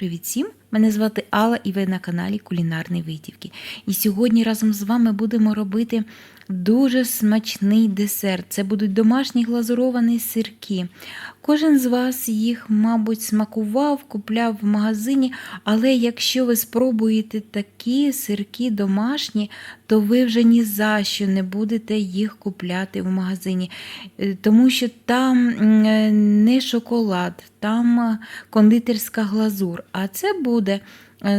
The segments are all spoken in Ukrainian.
Привіт всім! Мене звати Алла і ви на каналі Кулінарні Витівки. І сьогодні разом з вами будемо робити дуже смачний десерт. Це будуть домашні глазуровані сирки. Кожен з вас їх, мабуть, смакував, купляв в магазині, але якщо ви спробуєте такі сирки домашні, то ви вже ні за що не будете їх купляти в магазині, Е, тому що там е, не шоколад, там е, кондитерська глазур, а це буде е,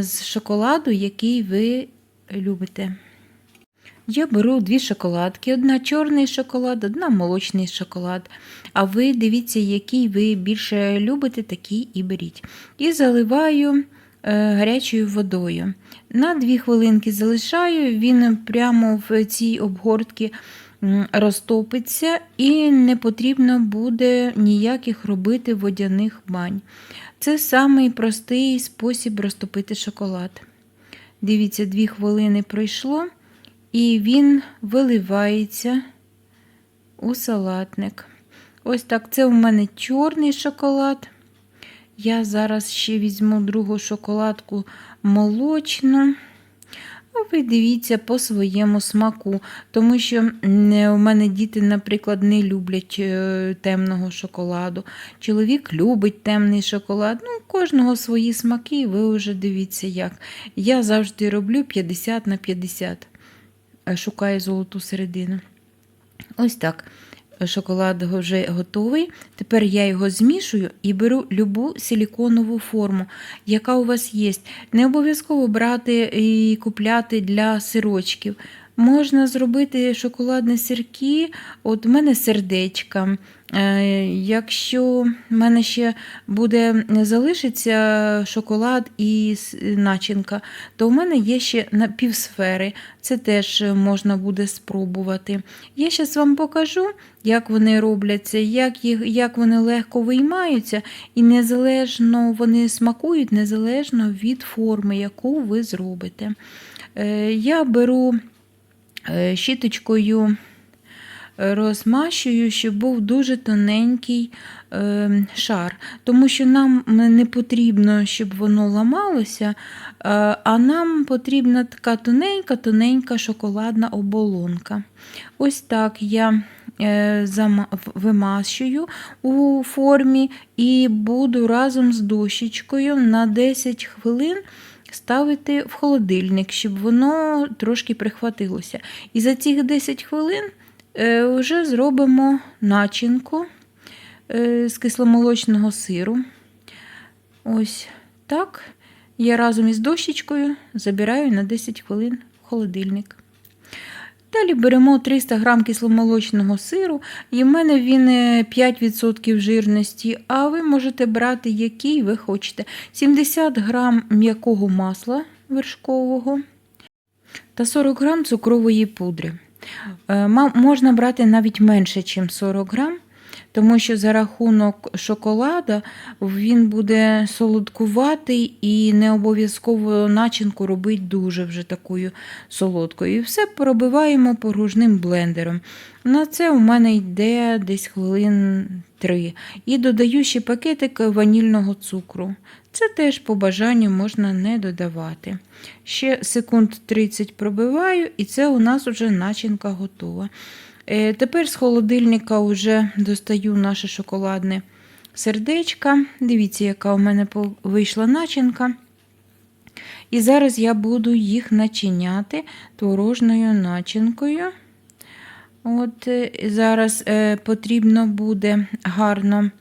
з шоколаду, який ви любите. Я беру дві шоколадки: одна чорний шоколад, одна молочний шоколад. А ви дивіться, який ви більше любите, такий і беріть. І заливаю е, гарячою водою. На дві хвилинки залишаю, він прямо в цій обгортці розтопиться, і не потрібно буде ніяких робити водяних бань. Це самий простий спосіб розтопити шоколад. Дивіться, дві хвилини пройшло. І він виливається у салатник. Ось так, це у мене чорний шоколад. Я зараз ще візьму другу шоколадку молочну. Ви дивіться по своєму смаку, тому що у мене діти, наприклад, не люблять е, темного шоколаду. Чоловік любить темний шоколад. Ну, кожного свої смаки, ви вже дивіться як. Я завжди роблю 50 на 50 е, шукаю золоту середину. Ось так. Шоколад вже готовий. Тепер я його змішую і беру любу силіконову форму, яка у вас є. Не обов'язково брати і купляти для сирочків. Можна зробити шоколадні сирки, от в мене сердечка. Е, Якщо в мене ще буде залишиться шоколад і начинка, то в мене є ще напівсфери. Це теж можна буде спробувати. Я зараз вам покажу, як вони робляться, як, їх, як вони легко виймаються, і незалежно вони смакують незалежно від форми, яку ви зробите. Е, Я беру щіточкою розмащую, щоб був дуже тоненький е, шар, тому що нам не потрібно, щоб воно ламалося, е, а нам потрібна така тоненька-тоненька шоколадна оболонка. Ось так я е, вимащую у формі і буду разом з дощечкою на 10 хвилин ставити в холодильник, щоб воно трошки прихватилося. І за ці 10 хвилин е, вже зробимо начинку е, з кисломолочного сиру. Ось так. Я разом із дощечкою забираю на 10 хвилин в холодильник. Далі беремо 300 г кисломолочного сиру, і в мене він е, 5% жирності, а ви можете брати який ви хочете. 70 г м'якого масла вершкового та 40 г цукрової пудри. Е, Можна брати навіть менше, ніж 40 грам, тому що за рахунок шоколада він буде солодкуватий і не обов'язково начинку робити дуже вже такою солодкою. І все пробиваємо поружним блендером. На це у мене йде десь хвилин 3. І додаю ще пакетик ванільного цукру. Це теж по бажанню можна не додавати. Ще секунд 30 пробиваю, і це у нас вже начинка готова. Е, Тепер з холодильника вже достаю наше шоколадне сердечко. Дивіться, яка у мене вийшла начинка. І зараз я буду їх начиняти творожною начинкою. От е, Зараз е, потрібно буде гарно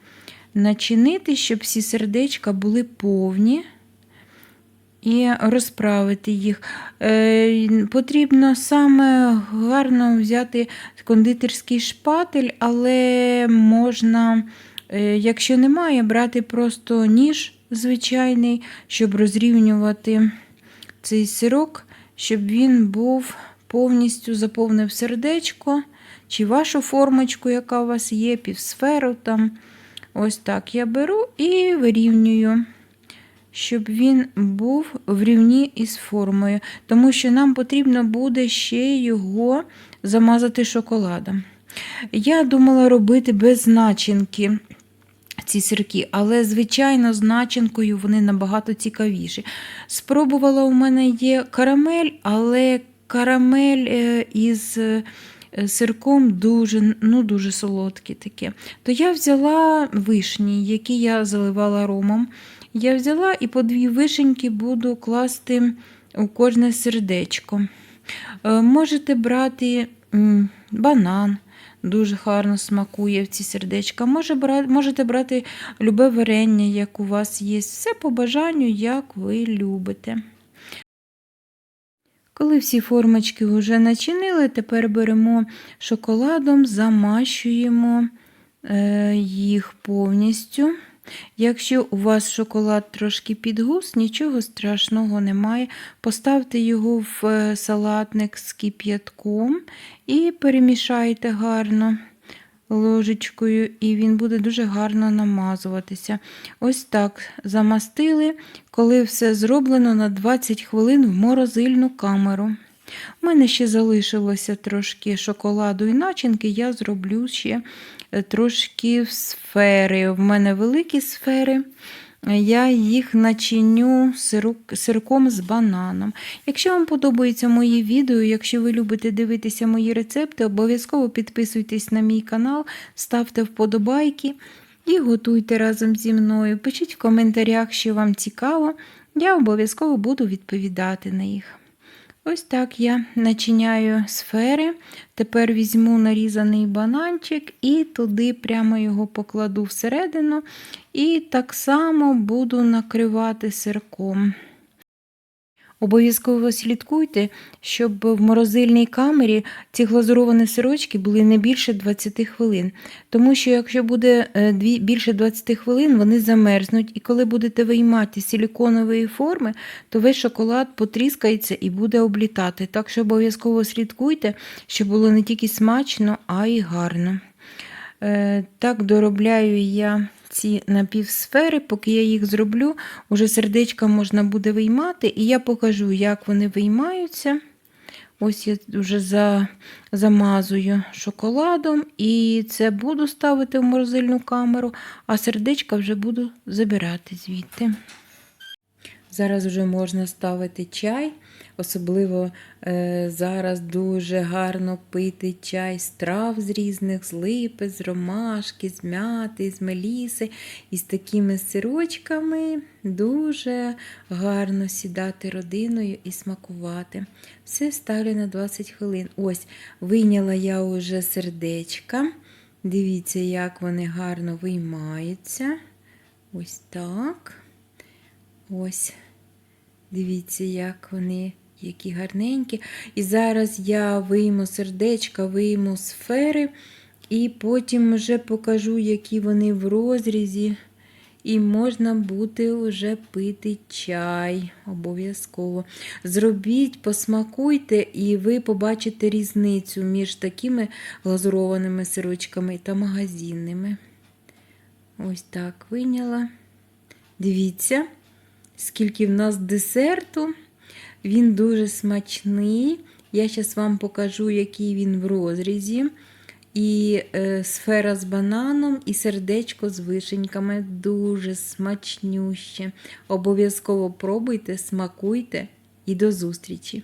начинити, щоб всі сердечка були повні. І розправити їх. Е, потрібно саме гарно взяти кондитерський шпатель, але можна, е, якщо немає, брати просто ніж звичайний, щоб розрівнювати цей сирок, щоб він був повністю заповнив сердечко, чи вашу формочку, яка у вас є, півсферу там. Ось так я беру і вирівнюю щоб він був в рівні із формою, тому що нам потрібно буде ще його замазати шоколадом. Я думала робити без начинки ці сирки, але, звичайно, з начинкою вони набагато цікавіші. Спробувала у мене є карамель, але карамель е, із сирком дуже, ну, дуже солодкі таке. То я взяла вишні, які я заливала ромом. Я взяла і по дві вишеньки буду класти у кожне сердечко. Е, Можете брати банан, дуже гарно смакує в ці сердечка. Можете брати любе варення, як у вас є. Все по бажанню, як ви любите. Коли всі формочки вже начинили, тепер беремо шоколадом, замащуємо е, їх повністю. Якщо у вас шоколад трошки підгус, нічого страшного немає. Поставте його в е, салатник з кип'ятком і перемішайте гарно ложечкою, і він буде дуже гарно намазуватися. Ось так замастили, коли все зроблено на 20 хвилин в морозильну камеру. У мене ще залишилося трошки шоколаду і начинки, я зроблю ще е, трошки сфери. В мене великі сфери. Я їх начиню сирком з бананом. Якщо вам подобаються мої відео, якщо ви любите дивитися мої рецепти, обов'язково підписуйтесь на мій канал, ставте вподобайки і готуйте разом зі мною. Пишіть в коментарях, що вам цікаво. Я обов'язково буду відповідати на їх. Ось так я начиняю сфери. Тепер візьму нарізаний бананчик і туди прямо його покладу всередину. І так само буду накривати сирком. Обов'язково слідкуйте, щоб в морозильній камері ці глазуровані сирочки були не більше 20 хвилин. Тому що якщо буде е, більше 20 хвилин, вони замерзнуть. І коли будете виймати силіконової форми, то весь шоколад потріскається і буде облітати. Так що обов'язково слідкуйте, щоб було не тільки смачно, а й гарно. Е, Так доробляю я ці напівсфери, поки я їх зроблю, уже сердечка можна буде виймати, і я покажу, як вони виймаються. Ось я вже за, замазую шоколадом, і це буду ставити в морозильну камеру, а сердечка вже буду забирати звідти. Зараз вже можна ставити чай, особливо е, зараз дуже гарно пити чай з трав з різних, з липи, з ромашки, з м'яти, з меліси. І з такими сирочками дуже гарно сідати родиною і смакувати. Все ставлю на 20 хвилин. Ось, вийняла я вже сердечка. Дивіться, як вони гарно виймаються. Ось так. Ось, дивіться, як вони, які гарненькі. І зараз я вийму сердечка, вийму сфери, і потім вже покажу, які вони в розрізі. І можна буде вже пити чай обов'язково. Зробіть, посмакуйте, і ви побачите різницю між такими глазурованими сирочками та магазинними. Ось так вийняла. Дивіться скільки в нас десерту. Він дуже смачний. Я зараз вам покажу, який він в розрізі. І е, сфера з бананом, і сердечко з вишеньками. Дуже смачнюще. Обов'язково пробуйте, смакуйте і до зустрічі!